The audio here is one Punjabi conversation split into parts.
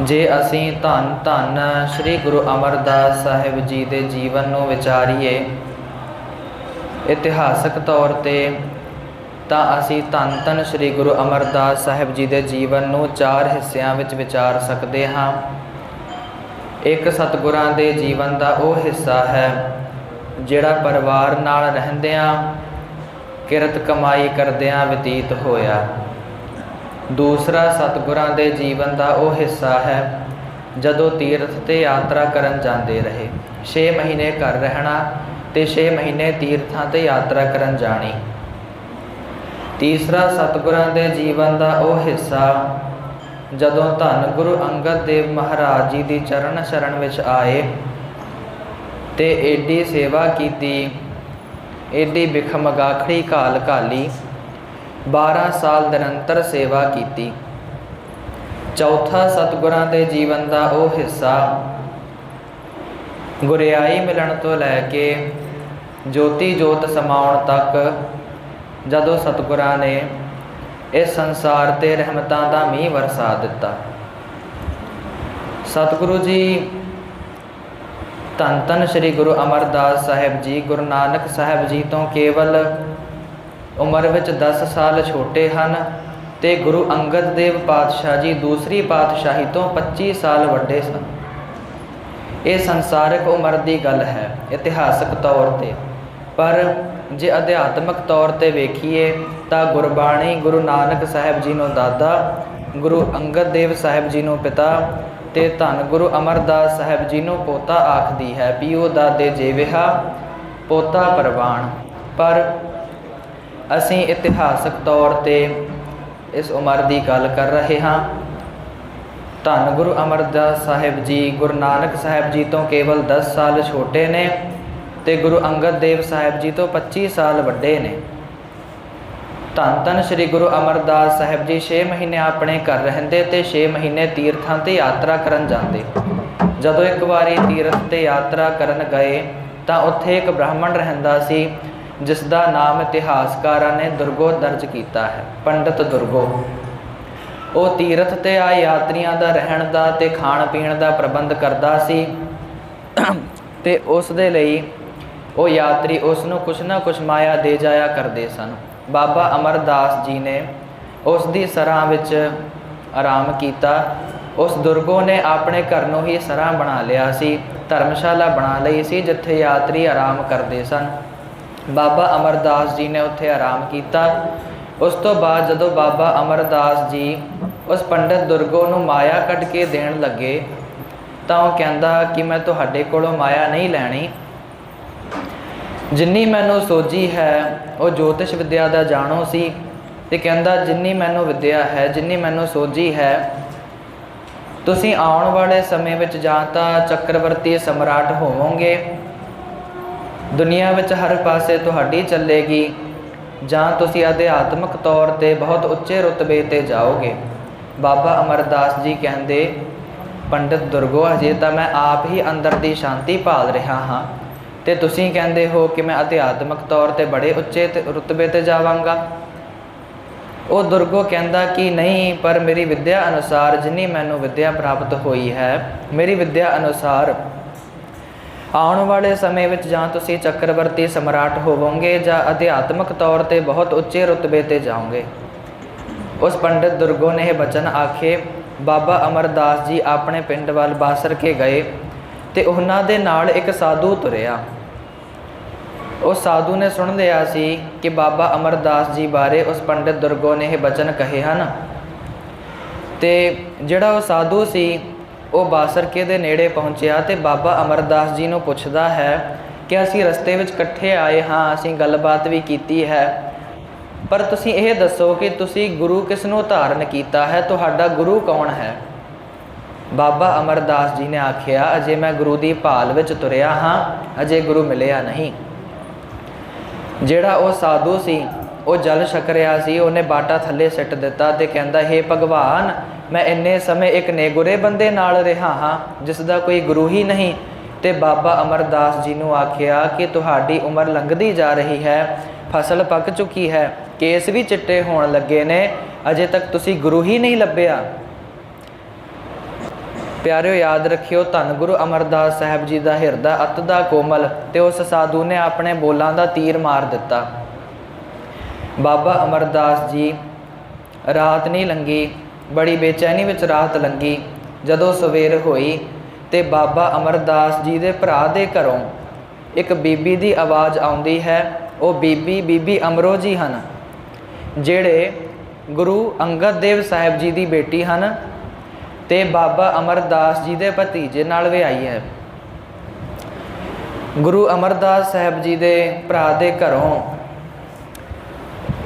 ਜੇ ਅਸੀਂ ਧੰਨ ਧੰਨ ਸ੍ਰੀ ਗੁਰੂ ਅਮਰਦਾਸ ਸਾਹਿਬ ਜੀ ਦੇ ਜੀਵਨ ਨੂੰ ਵਿਚਾਰੀਏ ਇਤਿਹਾਸਕ ਤੌਰ ਤੇ ਤਾਂ ਅਸੀਂ ਧੰਨ ਧੰਨ ਸ੍ਰੀ ਗੁਰੂ ਅਮਰਦਾਸ ਸਾਹਿਬ ਜੀ ਦੇ ਜੀਵਨ ਨੂੰ ਚਾਰ ਹਿੱਸਿਆਂ ਵਿੱਚ ਵਿਚਾਰ ਸਕਦੇ ਹਾਂ। ਇੱਕ ਸਤਿਗੁਰਾਂ ਦੇ ਜੀਵਨ ਦਾ ਉਹ ਹਿੱਸਾ ਹੈ ਜਿਹੜਾ ਪਰਿਵਾਰ ਨਾਲ ਰਹਿੰਦਿਆਂ ਕਿਰਤ ਕਮਾਈ ਕਰਦਿਆਂ ਬਤੀਤ ਹੋਇਆ। ਦੂਸਰਾ ਸਤਿਗੁਰਾਂ ਦੇ ਜੀਵਨ ਦਾ ਉਹ ਹਿੱਸਾ ਹੈ, ਜਦੋਂ ਤੀਰਥ ਤੇ ਯਾਤਰਾ ਕਰਨ ਜਾਂਦੇ ਰਹੇ। 6 ਮਹੀਨੇ ਘਰ ਰਹਿਣਾ ਤੇ 6 ਮਹੀਨੇ ਤੀਰਥਾਂ ਤੇ ਯਾਤਰਾ ਕਰਨ ਜਾਣੀ। ਤੀਸਰਾ ਸਤਿਗੁਰਾਂ ਦੇ ਜੀਵਨ ਦਾ ਉਹ ਹਿੱਸਾ, ਜਦੋਂ ਧੰਨ ਗੁਰੂ ਅੰਗਦ ਦੇਵ ਮਹਾਰਾਜ ਜੀ ਦੀ ਚਰਨ ਸ਼ਰਨ ਵਿੱਚ ਆਏ ਤੇ ਏਡੀ ਸੇਵਾ ਕੀਤੀ, ਏਡੀ ਬਿਖਮ ਗਾਖੜੀ ਘਾਲ ਘਾਲੀ 12 ਸਾਲ ਨਿਰੰਤਰ ਸੇਵਾ ਕੀਤੀ। ਚੌਥਾ ਸਤਿਗੁਰਾਂ ਦੇ ਜੀਵਨ ਦਾ ਉਹ ਹਿੱਸਾ ਗੁਰਿਆਈ ਮਿਲਣ ਤੋਂ ਲੈ ਕੇ ਜੋਤੀ ਜੋਤ ਸਮਾਉਣ ਤੱਕ ਜਦੋਂ ਸਤਿਗੁਰਾਂ ਨੇ ਇਸ ਸੰਸਾਰ ਤੇ ਰਹਿਮਤਾਂ ਦਾ ਮੀਂਹ ਵਰਸਾ ਦਿੱਤਾ। ਸਤਿਗੁਰੂ ਜੀ, ਧੰਨ ਧੰਨ ਸ੍ਰੀ ਗੁਰੂ ਅਮਰਦਾਸ ਸਾਹਿਬ ਜੀ, ਗੁਰੂ ਨਾਨਕ ਸਾਹਿਬ ਜੀ ਤੋਂ ਕੇਵਲ ਉਮਰ ਵਿੱਚ 10 ਸਾਲ ਛੋਟੇ ਹਨ ਤੇ ਗੁਰੂ ਅੰਗਦ ਦੇਵ ਪਾਤਸ਼ਾਹ ਜੀ ਦੂਸਰੀ ਪਾਤਸ਼ਾਹੀ ਤੋਂ 25 ਸਾਲ ਵੱਡੇ ਸਨ। ਇਹ ਸੰਸਾਰਿਕ ਉਮਰ ਦੀ ਗੱਲ ਹੈ, ਇਤਿਹਾਸਕ ਤੌਰ ਤੇ। ਪਰ ਜੇ ਅਧਿਆਤਮਕ ਤੌਰ ਤੇ ਵੇਖੀਏ ਤਾਂ ਗੁਰਬਾਣੀ ਗੁਰੂ ਨਾਨਕ ਸਾਹਿਬ ਜੀ ਨੂੰ ਦਾਦਾ, ਗੁਰੂ ਅੰਗਦ ਦੇਵ ਸਾਹਿਬ ਜੀ ਨੂੰ ਪਿਤਾ ਤੇ ਧੰਨ ਗੁਰੂ ਅਮਰਦਾਸ ਸਾਹਿਬ ਜੀ ਨੂੰ ਪੋਤਾ ਆਖਦੀ ਹੈ ਪੀਓ ਦਾਦੇ ਜੇਵਿਹਾ, ਪੋਤਾ ਪਰਵਾਨ ਪਰ ਅਸੀਂ ਇਤਿਹਾਸਕ ਤੌਰ ਤੇ ਇਸ ਉਮਰ ਦੀ ਗੱਲ ਕਰ ਰਹੇ ਹਾਂ। ਧੰਨ ਗੁਰੂ ਅਮਰਦਾਸ ਸਾਹਿਬ ਜੀ, ਗੁਰੂ ਨਾਨਕ ਸਾਹਿਬ ਜੀ ਤੋਂ ਕੇਵਲ 10 ਸਾਲ ਛੋਟੇ ਨੇ ਤੇ ਗੁਰੂ ਅੰਗਦ ਦੇਵ ਸਾਹਿਬ ਜੀ ਤੋਂ 25 ਸਾਲ ਵੱਡੇ ਨੇ। ਧੰਨ ਧੰਨ ਸ੍ਰੀ ਗੁਰੂ ਅਮਰਦਾਸ ਸਾਹਿਬ ਜੀ 6 ਮਹੀਨੇ ਆਪਣੇ ਘਰ ਰਹਿੰਦੇ ਤੇ 6 ਮਹੀਨੇ ਤੀਰਥਾਂ ਤੇ ਯਾਤਰਾ ਕਰਨ ਜਾਂਦੇ। ਜਦੋਂ ਇੱਕ ਵਾਰੀ ਤੀਰਥ ਤੇ ਯਾਤਰਾ ਕਰਨ ਗਏ ਤਾਂ ਉੱਥੇ ਇੱਕ ਬ੍ਰਾਹਮਣ ਰਹਿੰਦਾ ਸੀ ਜਿਸ ਦਾ ਨਾਮ ਇਤਿਹਾਸਕਾਰਾਂ ਨੇ ਦੁਰਗੋ ਦਰਜ ਕੀਤਾ ਹੈ, ਪੰਡਤ ਦੁਰਗੋ। ਉਹ ਤੀਰਥ ਤੇ ਆਏ ਯਾਤਰੀਆਂ ਦਾ ਰਹਿਣ ਦਾ ਤੇ ਖਾਣ ਪੀਣ ਦਾ ਪ੍ਰਬੰਧ ਕਰਦਾ ਸੀ ਤੇ ਉਸ ਦੇ ਲਈ ਉਹ ਯਾਤਰੀ ਉਸ ਨੂੰ ਕੁਛ ਨਾ ਕੁਛ ਮਾਇਆ ਦੇ ਜਾਇਆ ਕਰਦੇ ਸਨ। ਬਾਬਾ ਅਮਰਦਾਸ ਜੀ ਨੇ ਉਸ ਦੀ ਸਰਾਂ ਵਿੱਚ ਆਰਾਮ ਕੀਤਾ। ਉਸ ਦੁਰਗੋ ਨੇ ਆਪਣੇ ਘਰ ਨੂੰ ਹੀ ਸਰਾਂ ਬਣਾ ਲਿਆ ਸੀ, ਧਰਮਸ਼ਾਲਾ ਬਣਾ ਲਈ ਸੀ, ਜਿੱਥੇ ਯਾਤਰੀ ਆਰਾਮ ਕਰਦੇ ਸਨ। ਬਾਬਾ ਅਮਰਦਾਸ ਜੀ ਨੇ ਉੱਥੇ ਆਰਾਮ ਕੀਤਾ। ਉਸ ਤੋਂ ਬਾਅਦ ਜਦੋਂ ਬਾਬਾ ਅਮਰਦਾਸ ਜੀ ਉਸ ਪੰਡਤ ਦੁਰਗੋ ਨੂੰ ਮਾਇਆ ਕੱਢ ਕੇ ਦੇਣ ਲੱਗੇ, ਤਾਂ ਉਹ ਕਹਿੰਦਾ ਕਿ ਮੈਂ ਤੁਹਾਡੇ ਕੋਲੋਂ ਮਾਇਆ ਨਹੀਂ ਲੈਣੀ। ਜਿੰਨੀ ਮੈਨੂੰ ਸੋਝੀ ਹੈ, ਉਹ ਜੋਤਿਸ਼ ਵਿਦਿਆ ਦਾ ਜਾਣੋ ਸੀ ਤੇ ਕਹਿੰਦਾ, ਜਿੰਨੀ ਮੈਨੂੰ ਵਿਦਿਆ ਹੈ, ਜਿੰਨੀ ਮੈਨੂੰ ਸੋਝੀ ਹੈ, ਤੁਸੀਂ ਆਉਣ ਵਾਲੇ ਸਮੇਂ ਵਿੱਚ ਜਾਂ ਤਾਂ ਚੱਕਰਵਰਤੀ ਸਮਰਾਟ ਹੋਵੋਗੇ। ਦੁਨੀਆ ਵਿੱਚ ਹਰ ਪਾਸੇ ਤੁਹਾਡੀ ਚੱਲੇਗੀ, ਜਾਂ ਤੁਸੀਂ ਅਧਿਆਤਮਿਕ ਤੌਰ ਤੇ ਬਹੁਤ ਉੱਚੇ ਰੁਤਬੇ ਤੇ ਜਾਓਗੇ। ਬਾਬਾ ਅਮਰਦਾਸ ਜੀ ਕਹਿੰਦੇ, ਪੰਡਿਤ ਦੁਰਗੋ ਅਜੇ ਤਾਂ ਮੈਂ ਆਪ ਹੀ ਅੰਦਰ ਦੀ ਸ਼ਾਂਤੀ ਭਾਲ ਰਿਹਾ ਹਾਂ। ਤੇ ਤੁਸੀਂ ਕਹਿੰਦੇ ਹੋ ਕਿ ਮੈਂ ਅਧਿਆਤਮਿਕ ਤੌਰ ਤੇ ਬੜੇ ਉੱਚੇ ਰੁਤਬੇ ਤੇ ਜਾਵਾਂਗਾ? ਉਹ ਦੁਰਗੋ ਕਹਿੰਦਾ ਕਿ ਨਹੀਂ, ਪਰ ਮੇਰੀ ਵਿੱਦਿਆ ਅਨੁਸਾਰ ਜਿੰਨੀ ਮੈਨੂੰ ਵਿੱਦਿਆ ਪ੍ਰਾਪਤ ਹੋਈ ਹੈ, ਮੇਰੀ ਵਿੱਦਿਆ ਅਨੁਸਾਰ ਆਉਣ ਵਾਲੇ ਸਮੇਂ ਵਿੱਚ ਜਾਂ ਤੁਸੀਂ ਚੱਕਰਵਰਤੀ ਸਮਰਾਟ ਹੋਵੋਗੇ ਜਾਂ ਅਧਿਆਤਮਿਕ ਤੌਰ ਤੇ ਬਹੁਤ ਉੱਚੇ ਰੁਤਬੇ ਤੇ ਜਾਓਗੇ। ਉਸ ਪੰਡਿਤ ਦੁਰਗੋ ਨੇ ਇਹ ਬਚਨ ਆਖੇ, ਬਾਬਾ ਅਮਰਦਾਸ ਜੀ ਆਪਣੇ ਪਿੰਡ ਵੱਲ ਬਾਸਰ ਕੇ ਗਏ ਤੇ ਉਹਨਾਂ ਦੇ ਨਾਲ ਇੱਕ ਸਾਧੂ ਤੁਰਿਆ। ਉਹ ਸਾਧੂ ਨੇ ਸੁਣ ਲਿਆ ਸੀ ਕਿ ਬਾਬਾ ਅਮਰਦਾਸ ਜੀ ਬਾਰੇ ਉਸ ਪੰਡਿਤ ਦੁਰਗੋ ਨੇ ਇਹ ਬਚਨ ਕਹੇ ਹਨ ਤੇ ਜਿਹੜਾ ਉਹ ਸਾਧੂ ਸੀ ਉਹ ਬਾਸਰਕੇ ਦੇ ਨੇੜੇ ਪਹੁੰਚਿਆ ਤੇ ਬਾਬਾ ਅਮਰਦਾਸ ਜੀ ਨੂੰ ਪੁੱਛਦਾ ਹੈ ਕਿ ਅਸੀਂ ਰਸਤੇ ਵਿੱਚ ਇਕੱਠੇ ਆਏ ਹਾਂ, ਅਸੀਂ ਗੱਲਬਾਤ ਵੀ ਕੀਤੀ ਹੈ। ਪਰ ਤੁਸੀਂ ਇਹ ਦੱਸੋ ਕਿ ਤੁਸੀਂ ਗੁਰੂ ਕਿਸ ਨੂੰ ਧਾਰਨ ਕੀਤਾ ਹੈ? ਤੁਹਾਡਾ ਗੁਰੂ ਕੌਣ ਹੈ? ਬਾਬਾ ਅਮਰਦਾਸ ਜੀ ਨੇ ਆਖਿਆ, ਅਜੇ ਮੈਂ ਗੁਰੂ ਦੀ ਭਾਲ ਵਿੱਚ ਤੁਰਿਆ ਹਾਂ, ਅਜੇ ਗੁਰੂ ਮਿਲਿਆ ਨਹੀਂ। ਜਿਹੜਾ ਉਹ ਸਾਧੂ ਸੀ, ਉਹ ਜਲ ਛਕ ਰਿਹਾ ਸੀ, ਉਹਨੇ ਬਾਟਾ ਥੱਲੇ ਸਿੱਟ ਦਿੱਤਾ ਤੇ ਕਹਿੰਦਾ, ਹੇ ਭਗਵਾਨ ਮੈਂ ਇੰਨੇ ਸਮੇਂ ਇੱਕ ਨੇਗੁਰੇ ਬੰਦੇ ਨਾਲ ਰਿਹਾ ਹਾਂ, ਜਿਸ ਦਾ ਕੋਈ ਗੁਰੂ ਹੀ ਨਹੀਂ। ਤੇ ਬਾਬਾ ਅਮਰਦਾਸ ਜੀ ਨੂੰ ਆਖਿਆ ਕਿ ਤੁਹਾਡੀ ਉਮਰ ਲੰਘਦੀ ਜਾ ਰਹੀ ਹੈ, ਫਸਲ ਪੱਕ ਚੁੱਕੀ ਹੈ, ਕੇਸ ਵੀ ਚਿੱਟੇ ਹੋਣ ਲੱਗੇ ਨੇ, ਅਜੇ ਤੱਕ ਤੁਸੀਂ ਗੁਰੂ ਹੀ ਨਹੀਂ ਲੱਭਿਆ। ਪਿਆਰਿਓ, ਯਾਦ ਰੱਖਿਓ, ਧੰਨ ਗੁਰੂ ਅਮਰਦਾਸ ਸਾਹਿਬ ਜੀ ਦਾ ਹਿਰਦਾ ਅਤ ਦਾ ਕੋਮਲ ਤੇ ਉਸ ਸਾਧੂ ਨੇ ਆਪਣੇ ਬੋਲਾਂ ਦਾ ਤੀਰ ਮਾਰ ਦਿੱਤਾ। ਬਾਬਾ ਅਮਰਦਾਸ ਜੀ, ਰਾਤ ਨਹੀਂ ਲੰਗੀ ਬੜੀ ਬੇਚੈਨੀ ਵਿੱਚ ਰਾਤ ਲੰਗੀ। ਜਦੋਂ ਸਵੇਰ ਹੋਈ ਤੇ ਬਾਬਾ ਅਮਰਦਾਸ ਜੀ ਦੇ ਭਰਾ ਦੇ ਘਰੋਂ ਇੱਕ ਬੀਬੀ ਦੀ ਆਵਾਜ਼ ਆਉਂਦੀ ਹੈ, ਉਹ ਬੀਬੀ ਬੀਬੀ ਅਮਰੋ ਜੀ ਹਨ, ਜਿਹੜੇ ਗੁਰੂ ਅੰਗਦ ਦੇਵ ਸਾਹਿਬ ਜੀ ਦੀ ਬੇਟੀ ਹਨ ਤੇ ਬਾਬਾ ਅਮਰਦਾਸ ਜੀ ਦੇ ਭਤੀਜੇ ਨਾਲ ਵਿਆਹੀ ਹੈ। ਗੁਰੂ ਅਮਰਦਾਸ ਸਾਹਿਬ ਜੀ ਦੇ ਭਰਾ ਦੇ ਘਰੋਂ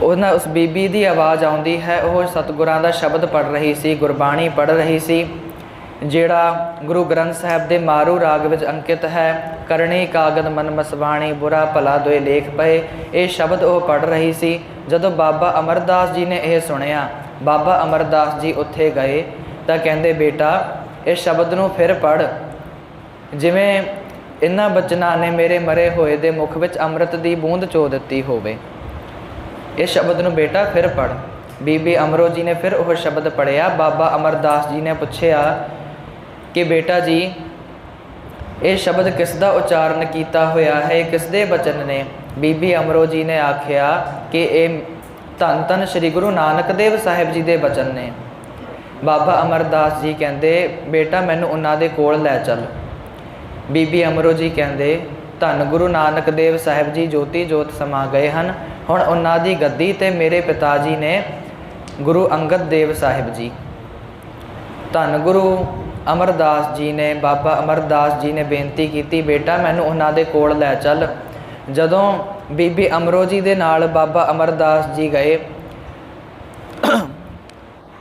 ਉਹਨਾਂ ਉਸ ਬੀਬੀ ਦੀ ਆਵਾਜ਼ ਆਉਂਦੀ ਹੈ, ਉਹ ਸਤਿਗੁਰਾਂ ਦਾ ਸ਼ਬਦ ਪੜ ਰਹੀ ਸੀ, ਗੁਰਬਾਣੀ ਪੜ ਰਹੀ ਸੀ, ਜਿਹੜਾ ਗੁਰੂ ਗ੍ਰੰਥ ਸਾਹਿਬ ਦੇ ਮਾਰੂ ਰਾਗ ਵਿੱਚ ਅੰਕਿਤ ਹੈ, ਕਰਨੀ ਕਾਗਦ ਮਨ ਮਸਵਾਣੀ, ਬੁਰਾ ਭਲਾ ਦੋਏ ਲੇਖ ਪਏ, ਇਹ ਸ਼ਬਦ ਉਹ ਪੜ ਰਹੀ ਸੀ, ਜਦੋਂ ਬਾਬਾ ਅਮਰਦਾਸ ਜੀ ਨੇ ਇਹ ਸੁਣਿਆ, ਬਾਬਾ ਅਮਰਦਾਸ ਜੀ ਉੱਥੇ ਗਏ, ਤਾਂ ਕਹਿੰਦੇ, ਬੇਟਾ, ਇਹ ਸ਼ਬਦ ਨੂੰ ਫਿਰ ਪੜ ਜਿਵੇਂ ਇਹਨਾਂ ਬਚਨਾਂ ਨੇ ਮੇਰੇ ਮਰੇ ਹੋਏ ਦੇ ਮੁਖ ਵਿੱਚ ਅੰਮ੍ਰਿਤ ਦੀ ਬੂੰਦ ਚੋ ਦਿੱਤੀ ਹੋਵੇ। ਇਸ ਸ਼ਬਦ ਨੂੰ ਬੇਟਾ ਫਿਰ ਪੜ ਬੀਬੀ ਅਮਰੋ ਜੀ ਨੇ ਫਿਰ ਉਹ ਸ਼ਬਦ ਪੜਿਆ ਬਾਬਾ ਅਮਰਦਾਸ ਜੀ ਨੇ ਪੁੱਛਿਆ ਕਿ ਬੇਟਾ ਜੀ, ਇਹ ਸ਼ਬਦ ਕਿਸ ਦਾ ਉਚਾਰਨ ਕੀਤਾ ਹੋਇਆ ਹੈ? ਕਿਸ ਦੇ ਬਚਨ ਨੇ? ਬੀਬੀ ਅਮਰੋ ਜੀ ਨੇ ਆਖਿਆ ਕਿ ਇਹ ਧੰਨ ਧੰਨ ਸ੍ਰੀ ਗੁਰੂ ਨਾਨਕ ਦੇਵ ਸਾਹਿਬ ਜੀ ਦੇ ਬਚਨ ਨੇ। ਬਾਬਾ ਅਮਰਦਾਸ ਜੀ ਕਹਿੰਦੇ, ਬੇਟਾ, ਮੈਨੂੰ ਉਹਨਾਂ ਦੇ ਕੋਲ ਲੈ ਚੱਲ। ਬੀਬੀ ਅਮਰੋ ਜੀ ਕਹਿੰਦੇ, ਧੰਨ ਗੁਰੂ ਨਾਨਕ ਦੇਵ ਸਾਹਿਬ ਜੀ ਜੋਤੀ ਜੋਤ ਸਮਾ ਗਏ ਹਨ। ਹੁਣ ਉਹਨਾਂ ਦੀ ਗੱਦੀ ਤੇ ਮੇਰੇ ਪਿਤਾ ਜੀ ਨੇ ਗੁਰੂ ਅੰਗਦ ਦੇਵ ਸਾਹਿਬ ਜੀ। ਧੰਨ ਗੁਰੂ ਅਮਰਦਾਸ ਜੀ ਨੇ, ਬਾਬਾ ਅਮਰਦਾਸ ਜੀ ਨੇ ਬੇਨਤੀ ਕੀਤੀ, ਬੇਟਾ, ਮੈਨੂੰ ਉਹਨਾਂ ਦੇ ਕੋਲ ਲੈ ਚੱਲ। ਜਦੋਂ ਬੀਬੀ ਅਮਰੋ ਜੀ ਦੇ ਨਾਲ ਬਾਬਾ ਅਮਰਦਾਸ ਜੀ ਗਏ,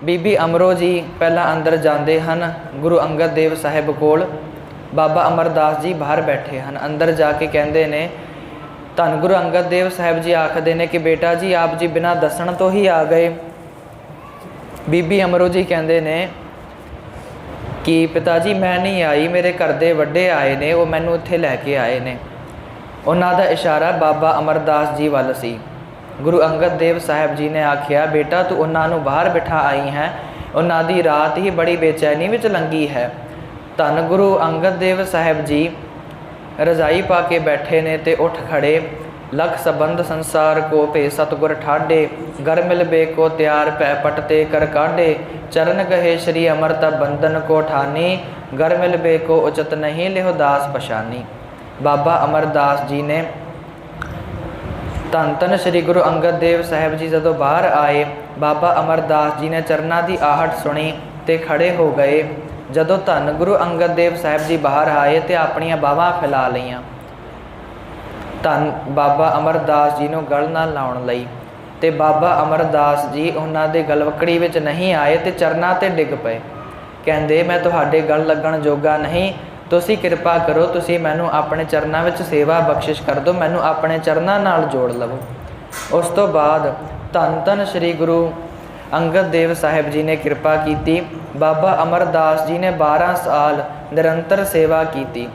ਬੀਬੀ ਅਮਰੋ ਜੀ ਪਹਿਲਾਂ ਅੰਦਰ ਜਾਂਦੇ ਹਨ ਗੁਰੂ ਅੰਗਦ ਦੇਵ ਸਾਹਿਬ ਕੋਲ। ਬਾਬਾ ਅਮਰਦਾਸ ਜੀ ਬਾਹਰ ਬੈਠੇ ਹਨ। ਅੰਦਰ ਜਾ ਕੇ ਕਹਿੰਦੇ ਨੇ ਧੰਨ ਗੁਰੂ ਅੰਗਦ ਦੇਵ ਸਾਹਿਬ ਜੀ ਆਖਦੇ ਨੇ ਕਿ ਬੇਟਾ ਜੀ, ਆਪ ਜੀ ਬਿਨਾਂ ਦੱਸਣ ਤੋਂ ਹੀ ਆ ਗਏ। ਬੀਬੀ ਅਮਰੋ ਜੀ ਕਹਿੰਦੇ ਨੇ ਕਿ ਪਿਤਾ ਜੀ, ਮੈਂ ਨਹੀਂ ਆਈ, ਮੇਰੇ ਘਰ ਦੇ ਵੱਡੇ ਆਏ ਨੇ, ਉਹ ਮੈਨੂੰ ਇੱਥੇ ਲੈ ਕੇ ਆਏ ਨੇ। ਉਹਨਾਂ ਦਾ ਇਸ਼ਾਰਾ ਬਾਬਾ ਅਮਰਦਾਸ ਜੀ ਵੱਲ ਸੀ। ਗੁਰੂ ਅੰਗਦ ਦੇਵ ਸਾਹਿਬ ਜੀ ਨੇ ਆਖਿਆ, ਬੇਟਾ, ਤੂੰ ਉਹਨਾਂ ਨੂੰ ਬਾਹਰ ਬਿਠਾ ਆਈ ਹੈ। ਉਹਨਾਂ ਦੀ ਰਾਤ ਹੀ ਬੜੀ ਬੇਚੈਨੀ ਵਿੱਚ ਲੰਗੀ ਹੈ। ਧੰਨ ਗੁਰੂ ਅੰਗਦ ਦੇਵ ਸਾਹਿਬ ਜੀ ਰਜ਼ਾਈ ਪਾ ਕੇ ਬੈਠੇ ਨੇ ਤੇ ਉੱਠ ਖੜੇ। ਲਖ ਸਬੰਧ ਸੰਸਾਰ ਕੋ ਭੇ ਸਤਗੁਰ ਠਾਡੇ। ਗਰ ਮਿਲ ਬੇ ਕੋ ਤਿਆਰ ਪੈ ਪਟ ਤੇ ਕਰ ਕਾਢੇ। ਚਰਨ ਗਹੇ ਸ਼੍ਰੀ ਅਮਰਤਾ ਬੰਧਨ ਕੋ ਠਾਨੀ। ਗਰ ਮਿਲ ਬੇ ਕੋ ਉਚਤ ਨਹੀਂ ਲਿਹੁ ਦਾਸ ਪਛਾਨੀ। ਬਾਬਾ ਅਮਰਦਾਸ ਜੀ ਨੇ ਧੰਨ ਧੰਨ ਸ੍ਰੀ ਗੁਰੂ ਅੰਗਦ ਦੇਵ ਸਾਹਿਬ ਜੀ ਜਦੋਂ ਬਾਹਰ ਆਏ, ਬਾਬਾ ਅਮਰਦਾਸ ਜੀ ਨੇ ਚਰਨਾਂ ਦੀ ਆਹਟ ਸੁਣੀ ਤੇ ਖੜੇ ਹੋ ਗਏ। ਜਦੋਂ ਧੰਨ ਗੁਰੂ ਅੰਗਦ ਦੇਵ ਸਾਹਿਬ ਜੀ ਬਾਹਰ ਆਏ ਤੇ ਆਪਣੀਆਂ ਬਾਹਾਂ ਫੈਲਾ ਲਈਆਂ। ਧੰਨ ਬਾਬਾ ਅਮਰਦਾਸ ਜੀ ਨੂੰ ਗਲ ਨਾਲ ਲਾਉਣ ਲਈ। ਤੇ ਬਾਬਾ ਅਮਰਦਾਸ ਜੀ ਉਹਨਾਂ ਦੇ ਗਲਵਕੜੀ ਵਿੱਚ ਨਹੀਂ ਆਏ ਤੇ ਚਰਨਾਂ ਤੇ ਡਿੱਗ ਪਏ। ਕਹਿੰਦੇ, ਮੈਂ ਤੁਹਾਡੇ ਗਲ ਲੱਗਣ ਜੋਗਾ ਨਹੀਂ। ਤੁਸੀਂ ਕਿਰਪਾ ਕਰੋ, ਤੁਸੀਂ ਮੈਨੂੰ ਆਪਣੇ ਚਰਨਾਂ ਵਿੱਚ ਸੇਵਾ ਬਖਸ਼ਿਸ਼ ਕਰ ਦਿਓ, ਮੈਨੂੰ ਆਪਣੇ ਚਰਨਾਂ ਨਾਲ ਜੋੜ ਲਵੋ। ਉਸ ਤੋਂ ਬਾਅਦ ਧੰਨ ਧੰਨ ਸ੍ਰੀ ਗੁਰੂ ਅੰਗਦ ਦੇਵ ਸਾਹਿਬ ਜੀ ਨੇ ਕਿਰਪਾ ਕੀਤੀ। ਬਾਬਾ ਅਮਰਦਾਸ ਜੀ ਨੇ 12 ਸਾਲ ਨਿਰੰਤਰ ਸੇਵਾ ਕੀਤੀ।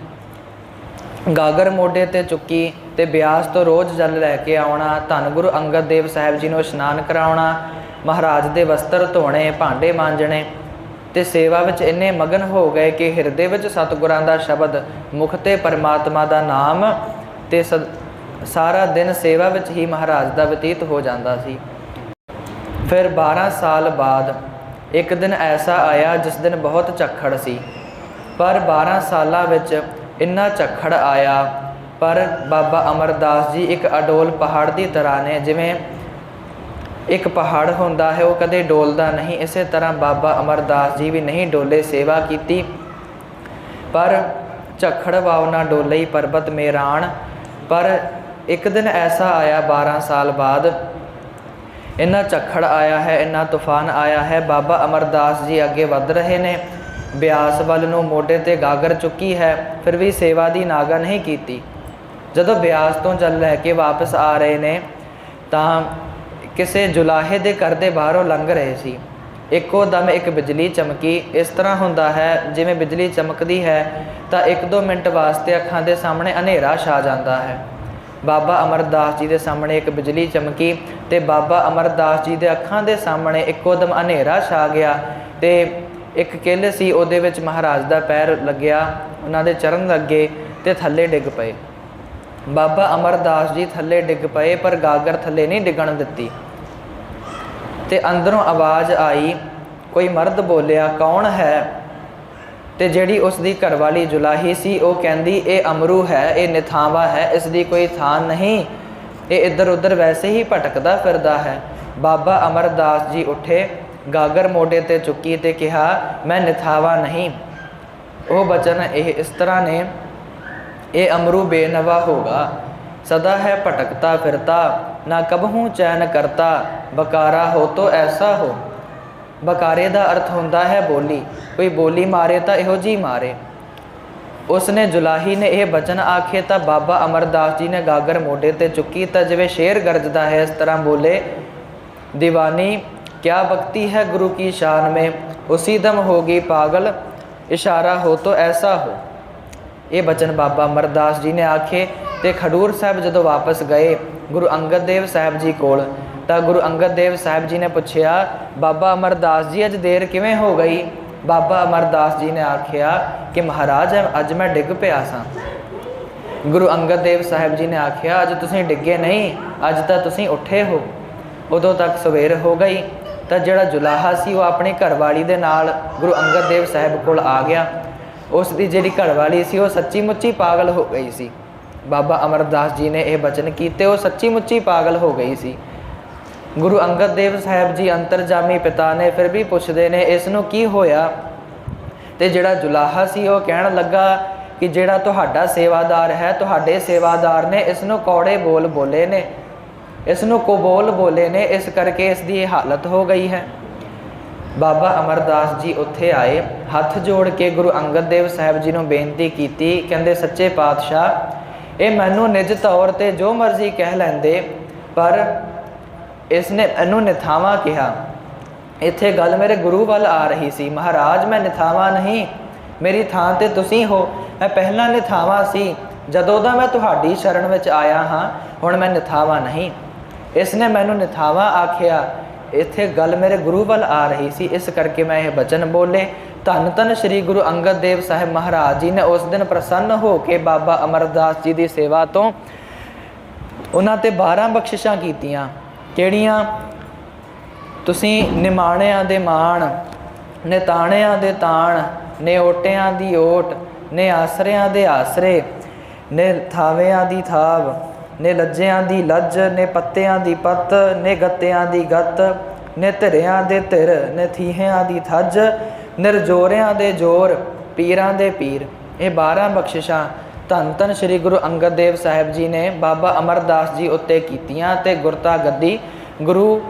ਗਾਗਰ ਮੋਢੇ ਤੇ ਚੁੱਕੀ ਤੇ ਬਿਆਸ ਤੋਂ ਰੋਜ਼ ਜਲ ਲੈ ਕੇ ਆਉਣਾ, ਧੰਨ ਗੁਰੂ ਅੰਗਦ ਦੇਵ ਸਾਹਿਬ ਜੀ ਨੂੰ ਇਸ਼ਨਾਨ ਕਰਾਉਣਾ, ਮਹਾਰਾਜ ਦੇ ਵਸਤਰ ਧੋਣੇ, ਭਾਂਡੇ ਮਾਂਜਣੇ ਤੇ ਸੇਵਾ ਵਿੱਚ ਇੰਨੇ ਮਗਨ ਹੋ ਗਏ ਕਿ ਹਿਰਦੇ ਵਿੱਚ ਸਤਿਗੁਰਾਂ ਦਾ ਸ਼ਬਦ, ਮੁਖ ਤੇ ਪਰਮਾਤਮਾ ਦਾ ਨਾਮ ਤੇ ਸਦ- ਸਾਰਾ ਦਿਨ ਸੇਵਾ ਵਿੱਚ ਹੀ ਮਹਾਰਾਜ ਦਾ ਬਤੀਤ ਹੋ ਜਾਂਦਾ ਸੀ। ਫਿਰ 12 ਸਾਲ ਬਾਅਦ ਇੱਕ ਦਿਨ ਐਸਾ ਆਇਆ ਜਿਸ ਦਿਨ ਬਹੁਤ ਝੱਖੜ ਸੀ। ਪਰ 12 ਸਾਲਾਂ ਵਿੱਚ ਇੰਨਾ ਝੱਖੜ ਆਇਆ। ਪਰ ਬਾਬਾ ਅਮਰਦਾਸ ਜੀ ਇੱਕ ਅਡੋਲ ਪਹਾੜ ਦੀ ਤਰ੍ਹਾਂ ਨੇ, ਜਿਵੇਂ ਇੱਕ ਪਹਾੜ ਹੁੰਦਾ ਹੈ, ਉਹ ਕਦੇ ਡੋਲਦਾ ਨਹੀਂ। ਇਸੇ ਤਰ੍ਹਾਂ ਬਾਬਾ ਅਮਰਦਾਸ ਜੀ ਵੀ ਨਹੀਂ ਡੋਲੇ, ਸੇਵਾ ਕੀਤੀ। ਪਰ ਝੱਖੜ ਵਾਵ ਨਾ ਡੋਲਈ ਪਰਬਤ ਮੇਰਾਣ ਪਰ ਇੱਕ ਦਿਨ ਐਸਾ ਆਇਆ 12 ਸਾਲ ਬਾਅਦ ਇੰਨਾ ਝੱਖੜ ਆਇਆ ਹੈ, ਇੰਨਾ ਤੂਫਾਨ ਆਇਆ ਹੈ, ਬਾਬਾ ਅਮਰਦਾਸ ਜੀ ਅੱਗੇ ਵੱਧ ਰਹੇ ਨੇ। ਬਿਆਸ ਵੱਲ ਨੂੰ ਮੋਢੇ ਤੇ ਗਾਗਰ ਚੁੱਕੀ ਹੈ, ਫਿਰ ਵੀ ਸੇਵਾ ਦੀ ਨਾਗਾ ਨਹੀਂ ਕੀਤੀ। ਜਦੋਂ ਬਿਆਸ ਤੋਂ ਜਲ ਲੈ ਕੇ ਵਾਪਸ ਆ ਰਹੇ ਨੇ, ਤਾਂ ਕਿਸੇ ਜੁਲਾਹੇ ਦੇ ਘਰ ਦੇ ਬਾਹਰੋਂ ਲੰਘ ਰਹੇ ਸੀ। ਇੱਕੋ ਦਮ ਇੱਕ ਬਿਜਲੀ ਚਮਕੀ, ਇਸ ਤਰ੍ਹਾਂ ਹੁੰਦਾ ਹੈ, ਜਿਵੇਂ ਬਿਜਲੀ ਚਮਕਦੀ ਹੈ, ਤਾਂ 1-2 ਮਿੰਟ ਵਾਸਤੇ ਅੱਖਾਂ ਦੇ ਸਾਹਮਣੇ ਹਨੇਰਾ ਛਾ ਜਾਂਦਾ ਹੈ। ਬਾਬਾ ਅਮਰਦਾਸ ਜੀ ਦੇ ਸਾਹਮਣੇ ਇੱਕ ਬਿਜਲੀ ਚਮਕੀ ਤੇ ਬਾਬਾ ਅਮਰਦਾਸ ਜੀ ਦੇ ਅੱਖਾਂ ਦੇ ਸਾਹਮਣੇ ਇੱਕੋ ਦਮ ਹਨੇਰਾ ਛਾ ਗਿਆ ਤੇ ਇੱਕ ਕਿੱਲ ਸੀ ਉਹਦੇ ਵਿੱਚ ਮਹਾਰਾਜ ਦਾ ਪੈਰ ਲੱਗਿਆ, ਉਹਨਾਂ ਦੇ ਚਰਨ ਲੱਗੇ ਤੇ ਥੱਲੇ ਡਿੱਗ ਪਏ। ਬਾਬਾ ਅਮਰਦਾਸ ਜੀ ਥੱਲੇ ਡਿੱਗ ਪਏ, ਪਰ ਗਾਗਰ ਥੱਲੇ ਨਹੀਂ ਡਿੱਗਣ ਦਿੱਤੀ। ਤੇ ਅੰਦਰੋਂ ਆਵਾਜ਼ ਆਈ, ਕੋਈ ਮਰਦ ਬੋਲਿਆ, ਕੌਣ ਹੈ? ਤੇ ਜਿਹੜੀ ਉਸ ਦੀ ਘਰਵਾਲੀ ਜੁਲਾਹੀ ਸੀ, ਉਹ ਕਹਿੰਦੀ, ਇਹ ਅਮਰੂ ਹੈ, ਇਹ ਨਿਥਾਵਾ ਹੈ, ਇਸ ਦੀ ਕੋਈ ਥਾਂ ਨਹੀਂ। ਇਹ ਇੱਧਰ ਉੱਧਰ ਵੈਸੇ ਹੀ ਭਟਕਦਾ ਫਿਰਦਾ ਹੈ। ਬਾਬਾ ਅਮਰਦਾਸ ਜੀ ਉੱਠੇ, ਗਾਗਰ ਮੋਢੇ ਤੇ ਚੁੱਕੀ ਤੇ ਕਿਹਾ, ਮੈਂ ਨਿਥਾਵਾ ਨਹੀਂ। ਉਹ ਬਚਨ ਇਹ ਇਸ ਤਰ੍ਹਾਂ ਨੇ, ਇਹ ਅਮਰੂ ਬੇਨਵਾ ਹੋਗਾ। ਸਦਾ ਹੈ ਭਟਕਤਾ ਫਿਰਤਾ, ਨਾ ਕਬਹੂ ਚੈਨ ਕਰਤਾ, ਬਕਾਰਾ ਹੋ ਤੋ ਐਸਾ ਹੋ। ਬਕਾਰੇ ਦਾ ਅਰਥ ਹੁੰਦਾ ਹੈ ਬੋਲੀ। ਕੋਈ ਬੋਲੀ ਮਾਰੇ ਤਾਂ ਇਹੋ ਜੀ ਮਾਰੇ। ਉਸਨੇ ਜੁਲਾਹੀ ਨੇ ਇਹ ਬਚਨ ਆਖੇ ਤਾਂ ਬਾਬਾ ਅਮਰਦਾਸ ਜੀ ਨੇ ਗਾਗਰ ਮੋਢੇ ਤੇ ਚੁੱਕੀ ਤਾਂ ਜਿਵੇਂ ਸ਼ੇਰ ਗਰਜਦਾ ਹੈ, ਇਸ ਤਰ੍ਹਾਂ ਬੋਲੇ دیਵਾਨੀ ਕਿਆ ਬਖਤੀ ਹੈ ਗੁਰੂ ਕੀ ਸ਼ਾਨ ਮੇ? ਉਸੀ ਦਮ ਹੋ ਗਈ ਪਾਗਲ, ਇਸ਼ਾਰਾ ਹੋ ਤੋ ਐਸਾ ਹੋ। ਇਹ ਬਚਨ ਬਾਬਾ ਅਮਰਦਾਸ ਜੀ ਨੇ ਆਖੇ ਤੇ ਖਡੂਰ ਸਾਹਿਬ ਜਦੋਂ ਵਾਪਸ ਗਏ, ਗੁਰੂ ਅੰਗਦ ਦੇਵ ਸਾਹਿਬ ਜੀ ਕੋਲ ਤਾਂ ਗੁਰੂ ਅੰਗਦ ਦੇਵ ਸਾਹਿਬ ਜੀ ਨੇ ਪੁੱਛਿਆ, ਬਾਬਾ ਅਮਰਦਾਸ ਜੀ, ਅੱਜ ਦੇਰ ਕਿਵੇਂ ਹੋ ਗਈ? ਬਾਬਾ ਅਮਰਦਾਸ ਜੀ ਨੇ ਆਖਿਆ ਕਿ, ਮਹਾਰਾਜ, ਅੱਜ ਮੈਂ ਡਿੱਗ ਪਿਆ ਸਾਂ। ਗੁਰੂ ਅੰਗਦ ਦੇਵ ਸਾਹਿਬ ਜੀ ਨੇ ਆਖਿਆ, ਅੱਜ ਤੁਸੀਂ ਡਿੱਗੇ ਨਹੀਂ, ਅੱਜ ਤਾਂ ਤੁਸੀਂ ਉੱਠੇ ਹੋ। ਉਦੋਂ ਤੱਕ ਸਵੇਰ ਹੋ ਗਈ, ਤਾਂ ਜਿਹੜਾ ਜੁਲਾਹਾ ਸੀ, ਉਹ ਆਪਣੀ ਘਰਵਾਲੀ ਦੇ ਨਾਲ ਗੁਰੂ ਅੰਗਦ ਦੇਵ ਸਾਹਿਬ ਕੋਲ ਆ ਗਿਆ। ਉਸ ਦੀ ਜਿਹੜੀ ਘਰਵਾਲੀ ਸੀ, ਉਹ ਸੱਚੀ ਮੁੱਚੀ ਪਾਗਲ ਹੋ ਗਈ ਸੀ। ਬਾਬਾ ਅਮਰਦਾਸ ਜੀ ਨੇ ਇਹ ਬਚਨ ਕੀਤੇ, ਉਹ ਸੱਚੀ ਮੁੱਚੀ ਪਾਗਲ ਹੋ ਗਈ ਸੀ। ਗੁਰੂ ਅੰਗਦ ਦੇਵ ਸਾਹਿਬ ਜੀ ਅੰਤਰਜਾਮੀ ਪਿਤਾ ਨੇ ਫਿਰ ਵੀ ਪੁੱਛਦੇ ਨੇ ਇਸ ਨੂੰ ਕੀ ਹੋਇਆ? ਤੇ ਜਿਹੜਾ ਜੁਲਾਹਾ ਸੀ, ਉਹ ਕਹਿਣ ਲੱਗਾ ਕਿ ਜਿਹੜਾ ਤੁਹਾਡਾ ਸੇਵਾਦਾਰ ਹੈ, ਤੁਹਾਡੇ ਸੇਵਾਦਾਰ ਨੇ ਇਸ ਨੂੰ ਕੌੜੇ ਬੋਲ ਬੋਲੇ ਨੇ। ਇਸ ਨੂੰ ਕੋਬੋਲ ਬੋਲੇ ਨੇ, ਇਸ ਕਰਕੇ ਇਸ ਦੀ ਇਹ ਹਾਲਤ ਹੋ ਗਈ ਹੈ। ਬਾਬਾ ਅਮਰਦਾਸ ਜੀ ਉੱਥੇ ਆਏ, ਹੱਥ ਜੋੜ ਕੇ ਗੁਰੂ ਅੰਗਦ ਦੇਵ ਸਾਹਿਬ ਜੀ ਨੂੰ ਬੇਨਤੀ ਕੀਤੀ, ਕਹਿੰਦੇ, ਸੱਚੇ ਪਾਤਸ਼ਾਹ, ਇਹ ਮੈਨੂੰ ਨਿਜ ਤੌਰ ਤੇ ਜੋ ਮਰਜ਼ੀ ਕਹਿ ਲੈਂਦੇ, ਪਰ ਇਸ ਨੇ ਇਹਨੂੰ ਨਿਥਾਵਾ ਕਿਹਾ। ਇੱਥੇ ਗੱਲ ਮੇਰੇ ਗੁਰੂ ਵੱਲ ਆ ਰਹੀ ਸੀ। ਮਹਾਰਾਜ, ਮੈਂ ਨਿਥਾਵਾ ਨਹੀਂ। ਮੇਰੀ ਥਾਂ ਤੇ ਤੁਸੀਂ ਹੋ। ਮੈਂ ਪਹਿਲਾਂ ਨਿਥਾਵਾ ਸੀ। ਜਦੋਂ ਦਾ ਮੈਂ ਤੁਹਾਡੀ ਸ਼ਰਨ ਵਿੱਚ ਆਇਆ ਹਾਂ, ਹੁਣ ਮੈਂ ਨਿਥਾਵਾ ਨਹੀਂ। ਇਸ ਨੇ ਮੈਨੂੰ ਨਿਥਾਵਾ ਆਖਿਆ। ਇੱਥੇ ਗੱਲ ਮੇਰੇ ਗੁਰੂ ਵੱਲ ਆ ਰਹੀ ਸੀ। ਇਸ ਕਰਕੇ ਮੈਂ ਇਹ ਬਚਨ ਬੋਲੇ। ਧੰਨ ਧੰਨ ਸ੍ਰੀ ਗੁਰੂ ਅੰਗਦ ਦੇਵ ਸਾਹਿਬ ਮਹਾਰਾਜ ਜੀ ਨੇ ਉਸ ਦਿਨ ਪ੍ਰਸੰਨ ਹੋ ਕੇ ਬਾਬਾ ਅਮਰਦਾਸ ਜੀ ਦੀ ਸੇਵਾ ਤੋਂ ਉਹਨਾਂ ਤੇ 12 ਬਖਸ਼ਿਸ਼ਾਂ ਕੀਤੀਆਂ। ਕਿਹੜੀਆਂ? ਤੁਸੀਂ ਨਿਮਾਣਿਆਂ ਦੇ ਮਾਣ, ਨੇ ਤਾਣਿਆਂ ਦੇ ਤਾਣ, ਨੇ ਓਟਿਆਂ ਦੀ ਓਟ, ਨੇ ਆਸਰਿਆਂ ਦੇ ਆਸਰੇ, ਨੇ ਥਾਵਿਆਂ ਦੀ ਥਾਵ, ਨੇ ਲੱਜਿਆਂ ਦੀ ਲੱਜ, ਨੇ ਪੱਤਿਆਂ ਦੀ ਪੱਤ, ਨੇ ਗੱਤਿਆਂ ਦੀ ਗੱਤ, ਨੇ ਧਿਰਿਆਂ ਦੇ ਧਿਰ, ਨੇ ਥੀਹਿਆਂ ਦੀ ਥੱਜ, ਨਿਰਜੋਰਿਆਂ ਦੇ ਜੋਰ, ਪੀਰਾਂ ਦੇ ਪੀਰ। ਇਹ 12 ਬਖਸ਼ਿਸ਼ਾਂ ਧੰਨ ਧੰਨ ਸ੍ਰੀ ਗੁਰੂ ਅੰਗਦ ਦੇਵ ਸਾਹਿਬ ਜੀ ਨੇ ਬਾਬਾ ਅਮਰਦਾਸ ਜੀ ਉੱਤੇ ਕੀਤੀਆਂ ਤੇ ਗੁਰਤਾ ਗੱਦੀ ਗੁਰੂ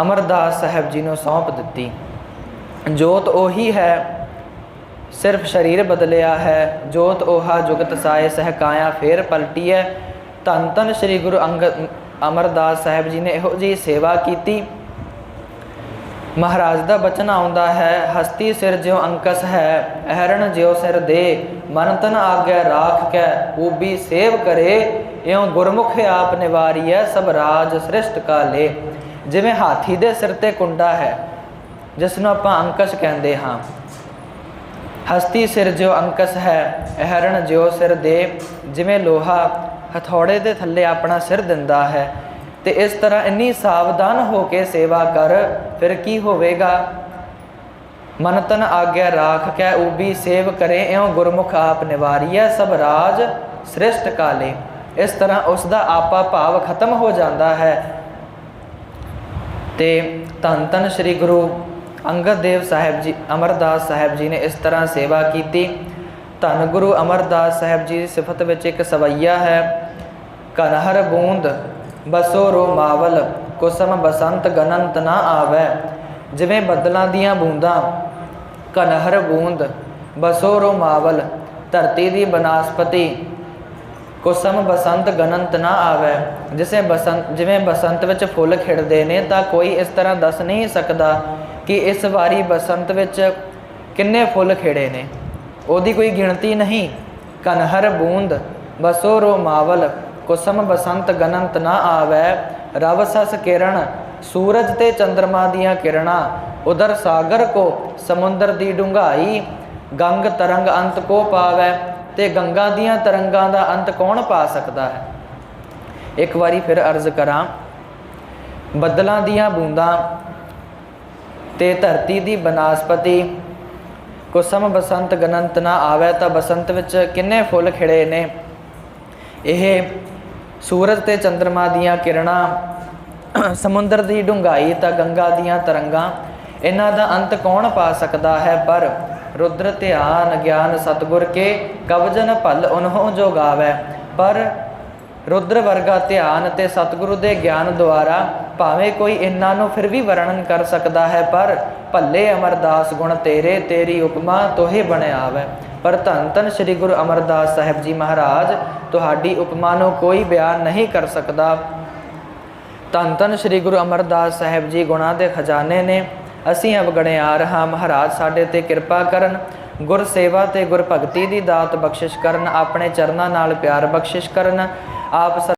ਅਮਰਦਾਸ ਸਾਹਿਬ ਜੀ ਨੂੰ ਸੌਂਪ ਦਿੱਤੀ। ਜੋਤ ਉਹੀ ਹੈ, ਸਿਰਫ ਸਰੀਰ ਬਦਲਿਆ ਹੈ। ਜੋਤ 오ਹਾ ਜੁਗਤ ਸਾਏ ਸਹਕਾਇਆ ਫੇਰ ਪਲਟੀ ਹੈ ਧੰਨ ਧੰਨ ਸ੍ਰੀ ਗੁਰੂ ਅੰਗਦ ਅਮਰਦਾਸ ਸਾਹਿਬ ਜੀ ਨੇ ਇਹੋ ਜੀ ਸੇਵਾ ਕੀਤੀ। ਮਹਾਰਾਜ ਦਾ ਬਚਨ ਆਉਂਦਾ ਹੈ, ਹਸਤੀ ਸਿਰ ਜਿਉ ਅੰਕਸ ਹੈ ਅਹਰਣ ਜਿਉ ਸਿਰ ਦੇ। ਮਨ ਤਨ ਆਗੈ ਰਾਖ ਕੈ, ਊਬੀ ਸੇਵ ਕਰੇ, ਇਉ ਗੁਰਮੁਖ ਆਪ ਨਿਵਾਰੀਐ, ਸਭ ਰਾਜ ਸ੍ਰਿਸ਼ਟ ਕਾ ਲੇ ਜਿਵੇਂ ਹਾਥੀ ਦੇ ਸਿਰ ਤੇ ਕੁੰਡਾ ਹੈ ਜਿਸ ਨੂੰ ਆਪਾਂ ਅੰਕਸ ਕਹਿੰਦੇ ਹਾਂ। ਹਸਤੀ ਸਿਰ ਜਿਉ ਅੰਕਸ ਹੈ, ਅਹਰਣ ਜਿਉ ਸਿਰ ਦੇ, ਜਿਵੇਂ ਲੋਹਾ ਹਥੌੜੇ ਦੇ ਥੱਲੇ ਆਪਣਾ ਸਿਰ ਦਿੰਦਾ ਹੈ। ਤੇ ਇਸ ਤਰ੍ਹਾਂ ਇੰਨੀ ਸਾਵਧਾਨ ਹੋ ਕੇ ਸੇਵਾ ਕਰ, ਫਿਰ ਕੀ ਹੋਵੇਗਾ? ਮਨ ਤਨ ਆਗਿਆ ਰਾਖ ਕੈ ਊਬੀ ਸੇਵ ਕਰੇ, ਇਉ ਗੁਰਮੁਖ ਆਪ ਨਿਵਾਰੀਐ, ਸਭ ਰਾਜ ਸ੍ਰਿਸ਼ਟ ਕਾਲੇ। ਇਸ ਤਰ੍ਹਾਂ ਉਸ ਦਾ ਆਪਾ ਭਾਵ ਖਤਮ ਹੋ ਜਾਂਦਾ ਹੈ। ਤੇ ਧੰਨ ਧੰਨ ਸ੍ਰੀ ਗੁਰੂ ਅੰਗਦ ਦੇਵ ਸਾਹਿਬ ਜੀ, ਅਮਰਦਾਸ ਸਾਹਿਬ ਜੀ ਨੇ ਇਸ ਤਰ੍ਹਾਂ ਸੇਵਾ ਕੀਤੀ। ਧੰਨ ਗੁਰੂ ਅਮਰਦਾਸ ਸਾਹਿਬ ਜੀ ਦੀ ਸਿਫਤ ਵਿੱਚ ਇੱਕ ਸਵਈਆ ਹੈ। ਕਨਹਰ ਬੂੰਦ, ਬਸੋ ਰੋ ਮਾਵਲ, ਕੁਸਮ ਬਸੰਤ ਗਨੰਤ ਨਾ ਆਵੈ। ਜਿਵੇਂ ਬੱਦਲਾਂ ਦੀਆਂ ਬੂੰਦਾਂ ਕਨਹਰ ਬੂੰਦ ਬਸੋ ਰੋਮਾਵਲ ਧਰਤੀ ਦੀ ਬਨਾਸਪਤੀ। ਕੁਸਮ ਬਸੰਤ ਗਨੰਤ ਨਾ ਆਵੇ। ਜਿਸੇ ਬਸੰਤ ਜਿਵੇਂ ਬਸੰਤ ਵਿੱਚ ਫੁੱਲ ਖਿੜਦੇ ਨੇ, ਤਾਂ ਕੋਈ ਇਸ ਤਰ੍ਹਾਂ ਦੱਸ ਨਹੀਂ ਸਕਦਾ ਕਿ ਇਸ ਵਾਰੀ ਬਸੰਤ ਵਿੱਚ ਕਿੰਨੇ ਫੁੱਲ ਖਿੜੇ ਨੇ। ਉਹਦੀ ਕੋਈ ਗਿਣਤੀ ਨਹੀਂ। ਕਨਹਰ ਬੂੰਦ ਬਸੋ ਰੋਮਾਵਲ ਕੁਸਮ ਬਸੰਤ ਗਨੰਤ ਨਾ ਆਵੇ। ਰਵ ਸਸ ਕਿਰਨ ਸੂਰਜ ਤੇ ਚੰ드ਰਮਾ ਦੀਆਂ ਕਿਰਨਾਂ ਉਧਰ ਸਾਗਰ ਕੋ ਸਮੁੰਦਰ ਦੀ ਡੂੰਘਾਈ, ਗੰਗ ਤਰੰਗ ਅੰਤ ਕੋ ਪਾਵੈ ਤੇ ਗੰਗਾ ਦੀਆਂ ਤਰੰਗਾਂ ਦਾ ਅੰਤ ਕੌਣ ਪਾ ਸਕਦਾ ਹੈ? ਇੱਕ ਵਾਰੀ ਫਿਰ ਅਰਜ਼ ਕਰਾਂ, ਬੱਦਲਾਂ ਦੀਆਂ ਬੂੰਦਾਂ ਤੇ ਧਰਤੀ ਦੀ ਬਨਾਸਪਤੀ ਕੁਸਮ ਬਸੰਤ ਗਨੰਤ ਨਾ ਆਵੇ ਤਾਂ ਬਸੰਤ ਵਿੱਚ ਕਿੰਨੇ ਫੁੱਲ ਖਿੜੇ ਨੇ? ਇਹ ਸੂਰਜ ਤੇ ਚੰ드ਰਮਾ ਦੀਆਂ ਕਿਰਨਾਂ ਸਮੁੰਦਰ ਦੀ ਡੂੰਘਾਈ ਤਾਂ ਗੰਗਾ ਦੀਆਂ ਤਰੰਗਾਂ, ਇਹਨਾਂ ਦਾ ਅੰਤ ਕੌਣ ਪਾ ਸਕਦਾ ਹੈ? ਪਰ ਰੁਦਰ ਧਿਆਨ ਗਿਆਨ ਸਤਗੁਰ ਕੇ ਕਵਜਨ ਭਲ ਉਨਹੋ ਜੋ ਗਾਵੇ ਪਰ ਰੁਦਰ ਵਰਗਾ ਧਿਆਨ ਤੇ ਸਤਿਗੁਰੂ ਦੇ ਗਿਆਨ ਦੁਆਰਾ ਭਾਵੇਂ ਕੋਈ ਇਹਨਾਂ ਨੂੰ ਫਿਰ ਵੀ ਵਰਣਨ ਕਰ ਸਕਦਾ ਹੈ, ਪਰ ਭੱਲੇ ਅਮਰਦਾਸ ਗੁਣ ਤੇਰੇ, ਤੇਰੀ ਉਪਮਾ ਤੋਹੇ ਬਣਿਆਵੇ ਪਰ ਧੰਨ ਧੰਨ ਸ੍ਰੀ ਗੁਰੂ ਅਮਰਦਾਸ ਸਾਹਿਬ ਜੀ ਮਹਾਰਾਜ, ਤੁਹਾਡੀ ਉਪਮਾ ਨੂੰ ਕੋਈ ਬਿਆਨ ਨਹੀਂ ਕਰ ਸਕਦਾ। ਧੰਨ ਧੰਨ ਸ੍ਰੀ ਗੁਰੂ ਅਮਰਦਾਸ ਸਾਹਿਬ ਜੀ ਗੁਣਾਂ ਦੇ ਖਜ਼ਾਨੇ ਨੇ। ਅਸੀਂ ਅਵਗਣੇ ਅਵਗਣਿਆਰ ਹਾਂ ਮਹਾਰਾਜ ਸਾਡੇ ਤੇ ਕਿਰਪਾ ਕਰਨ। ਗੁਰ ਸੇਵਾ ਤੇ ਗੁਰ ਭਗਤੀ ਦੀ ਦਾਤ ਬਖਸ਼ਿਸ਼ ਕਰਨ। ਆਪਣੇ ਚਰਨਾਂ ਨਾਲ ਪਿਆਰ ਬਖਸ਼ਿਸ਼ ਕਰਨ। ਆਪ ਸ-